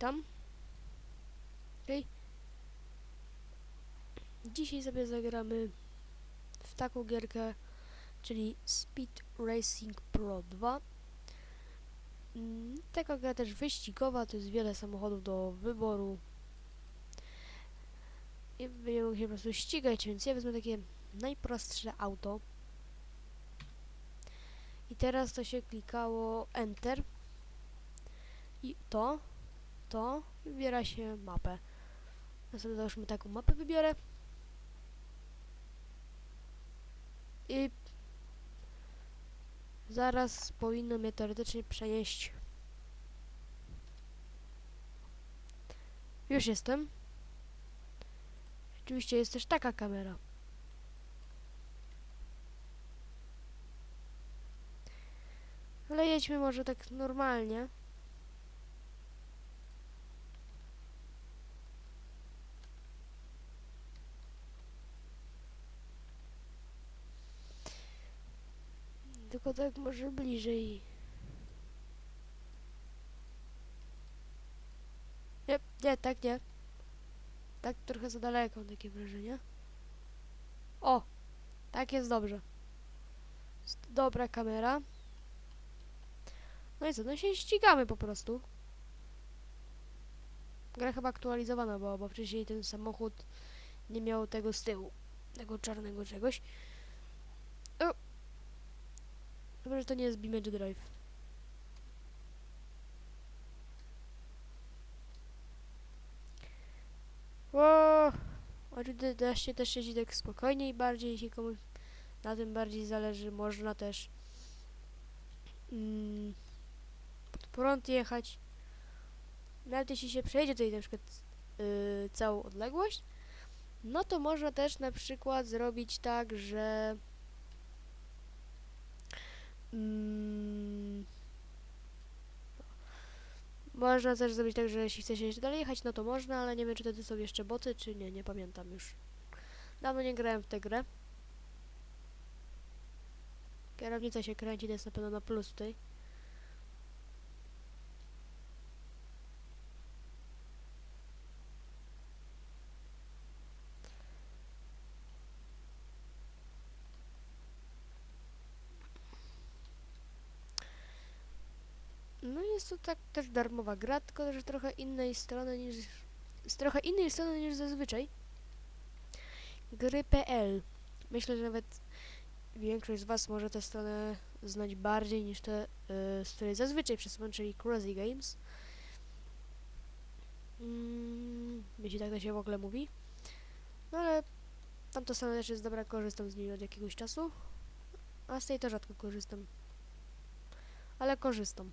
witam. Okej. Dzisiaj sobie zagramy w taką gierkę, czyli Speed Racing Pro 2. Mm, Taka gra też wyścigowa, to jest wiele samochodów do wyboru. I będziemy mogli się po prostu ścigać, więc ja wezmę takie najprostsze auto. I teraz to się klikało Enter. I to, to wybiera się mapę. Ja sobie załóżmy taką mapę wybiorę. I zaraz powinno mnie teoretycznie przenieść. Już jestem. Oczywiście jest też taka kamera. Ale jedźmy może tak normalnie. Tylko tak może bliżej. Nie, nie, tak nie. Tak trochę za daleko, mam takie wrażenie. O! Tak jest dobrze. Dobra kamera. No i co, no się ścigamy po prostu. Gra chyba aktualizowana była, bo wcześniej ten samochód nie miał tego z tyłu. Tego czarnego czegoś. Dobrze, że to nie jest Beamer Drive. O! Oczywiście da się też jeździć tak spokojniej bardziej, jeśli komuś na tym bardziej zależy, można też mm, pod prąd jechać. Nawet jeśli się przejdzie tutaj na przykład yy, całą odległość, no to można też na przykład zrobić tak, że mm, można też zrobić tak, że jeśli chce się jeszcze dalej jechać, no to można, ale nie wiem, czy wtedy są jeszcze boty, czy nie, nie pamiętam już. Dawno nie grałem w tę grę. Kierownica się kręci, to jest na pewno na plus tutaj. No jest to tak też darmowa gra, tylko że trochę innej strony niż... Z trochę innej strony niż zazwyczaj. Gry.pl Myślę, że nawet większość z was może tę stronę znać bardziej niż te, y, z której zazwyczaj przesyłam, czyli Crazy Games. Mm, jeśli tak to się w ogóle mówi. No ale tamta strona też jest dobra, korzystam z niej od jakiegoś czasu. A z tej to rzadko korzystam. Ale korzystam.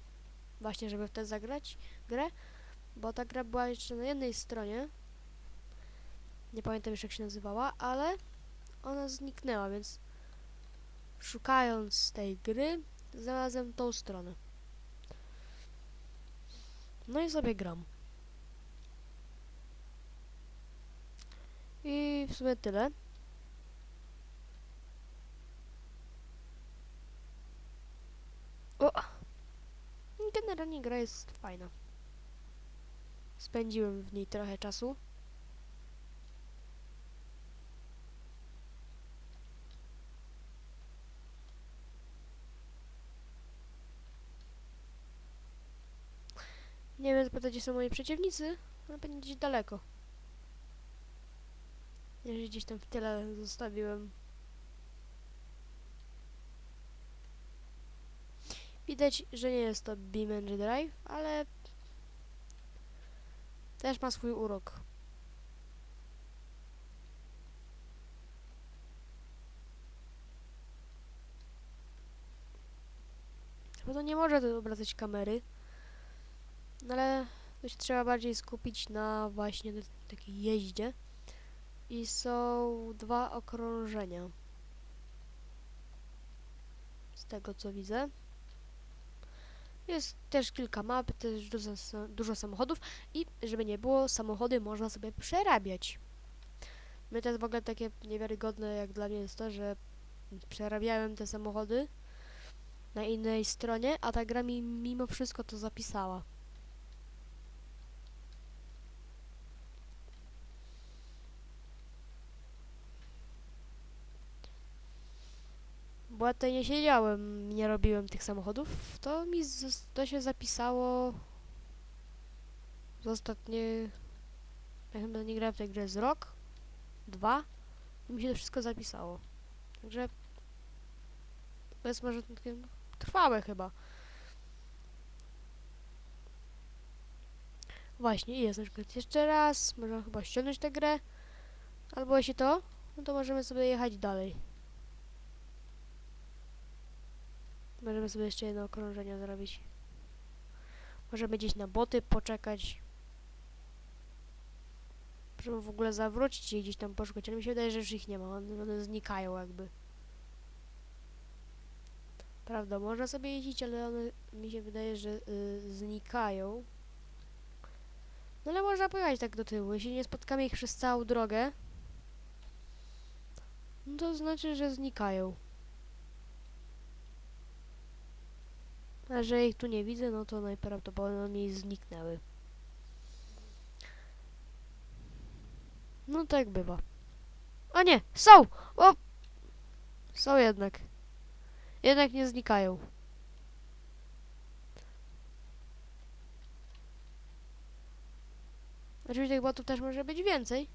Właśnie, żeby w tę zagrać grę. Bo ta gra była jeszcze na jednej stronie. Nie pamiętam już jak się nazywała, ale ona zniknęła, więc szukając tej gry, znalazłem tą stronę. No i sobie gram. I w sumie tyle. O! Generalnie gra jest fajna. Spędziłem w niej trochę czasu. Nie wiem, zapytać, gdzie są moi przeciwnicy, ale pewnie gdzieś daleko. Jeżeli gdzieś tam w tyle zostawiłem. Widać, że nie jest to Beam Drive, ale też ma swój urok. Bo to nie może tu obracać kamery. No ale to się trzeba bardziej skupić na właśnie takiej jeździe. I są dwa okrążenia. Z tego co widzę. Jest też kilka map, też dużo, dużo samochodów i żeby nie było, samochody można sobie przerabiać. My to jest w ogóle takie niewiarygodne jak dla mnie jest to, że przerabiałem te samochody na innej stronie, a ta gra mi mimo wszystko to zapisała. Bo ja tutaj nie siedziałem, nie robiłem tych samochodów, to mi to się zapisało z ostatnie, ja chyba nie grałem w tej grze z rok, dwa i mi się to wszystko zapisało. Także to jest może trwałe chyba. Właśnie, jest na przykład jeszcze raz, można chyba ściągnąć tę grę, albo jeśli to, no to możemy sobie jechać dalej. Możemy sobie jeszcze jedno okrążenie zrobić. Możemy gdzieś na boty poczekać. Możemy w ogóle zawrócić i gdzieś tam poszukać, ale mi się wydaje, że już ich nie ma, one, one znikają jakby. Prawda, można sobie jeździć, ale one mi się wydaje, że y, znikają. No ale można pojechać tak do tyłu. Jeśli nie spotkamy ich przez całą drogę, no to znaczy, że znikają. A że ich tu nie widzę, no to najprawdopodobniej zniknęły. No tak bywa. A nie, są! O! Są jednak. Jednak nie znikają. Oczywiście tych botów też może być więcej.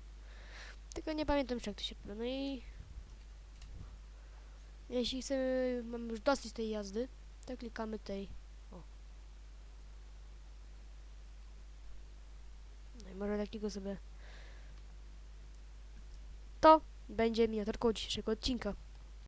Tylko nie pamiętam jak to się robi. No i... Jeśli chcemy, mamy już dosyć tej jazdy, to klikamy tej. O. No i może takiego sobie. To będzie miniaturką dzisiejszego odcinka.